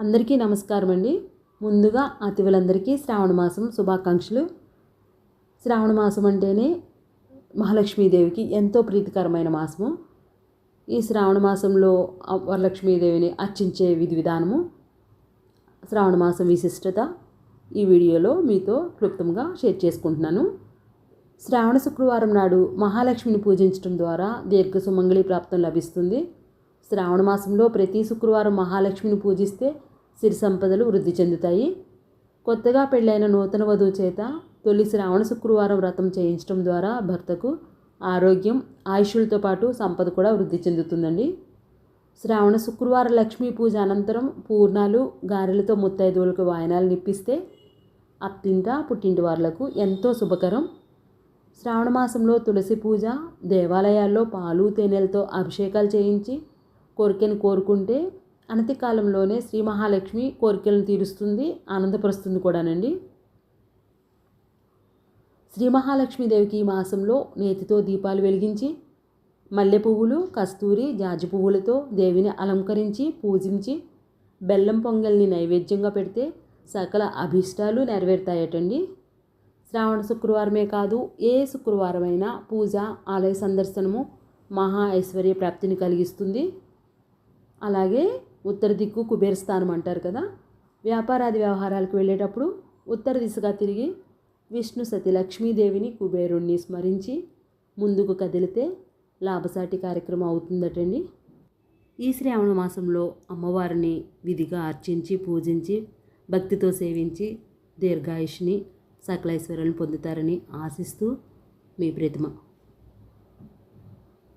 అందరికీ నమస్కారం అండి. ముందుగా అతిథులందరికీ శ్రావణ మాసం శుభాకాంక్షలు. శ్రావణ మాసం అంటేనే మహాలక్ష్మీదేవికి ఎంతో ప్రీతికరమైన మాసము. ఈ శ్రావణ మాసంలో వరలక్ష్మీదేవిని అర్చించే విధి విధానము శ్రావణ మాసం విశిష్టత ఈ వీడియోలో మీతో క్లుప్తంగా షేర్ చేసుకుంటున్నాను. శ్రావణ శుక్రవారం నాడు మహాలక్ష్మిని పూజించడం ద్వారా దీర్ఘ సుమంగళి ప్రాప్తం లభిస్తుంది. శ్రావణ మాసంలో ప్రతి శుక్రవారం మహాలక్ష్మిని పూజిస్తే సిరి సంపదలు వృద్ధి చెందుతాయి. కొత్తగా పెళ్ళైన నూతన వధువు చేత తొలి శ్రావణ శుక్రవారం వ్రతం చేయించడం ద్వారా భర్తకు ఆరోగ్యం ఆయుషులతో పాటు సంపద కూడా వృద్ధి చెందుతుందండి. శ్రావణ శుక్రవారం లక్ష్మీ పూజ అనంతరం పూర్ణాలు గారెలతో ముత్తైదువులకు వాయనాలు నిప్పిస్తే అత్తింట పుట్టింటి వారులకు ఎంతో శుభకరం. శ్రావణ మాసంలో తులసి పూజ దేవాలయాల్లో పాలు తేనెలతో అభిషేకాలు చేయించి కోరికను కోరుకుంటే అనతి కాలంలోనే శ్రీ మహాలక్ష్మి కోరికలను తీరుస్తుంది ఆనందపరుస్తుంది కూడానండి. శ్రీ మహాలక్ష్మీదేవికి ఈ మాసంలో నేతితో దీపాలు వెలిగించి మల్లె పువ్వులు కస్తూరి జాజి పువ్వులతో దేవిని అలంకరించి పూజించి బెల్లం పొంగల్ని నైవేద్యంగా పెడితే సకల అభీష్టాలు నెరవేరుతాయటండి. శ్రావణ శుక్రవారమే కాదు ఏ శుక్రవారమైనా పూజ ఆలయ సందర్శనము మహా ఐశ్వర్య ప్రాప్తిని కలిగిస్తుంది. అలాగే ఉత్తర దిక్కు కుబేర స్థానం అంటారు కదా. వ్యాపారాది వ్యవహారాలకు వెళ్ళేటప్పుడు ఉత్తర దిశగా తిరిగి విష్ణు సతి లక్ష్మీదేవిని కుబేరుణ్ణి స్మరించి ముందుకు కదిలితే లాభసాటి కార్యక్రమం అవుతుందటండి. ఈ శ్రావణ మాసంలో అమ్మవారిని విధిగా అర్చించి పూజించి భక్తితో సేవించి దీర్ఘాయుష్ని సకలైశ్వర్యాలను పొందుతారని ఆశిస్తూ మీ ప్రతిమ.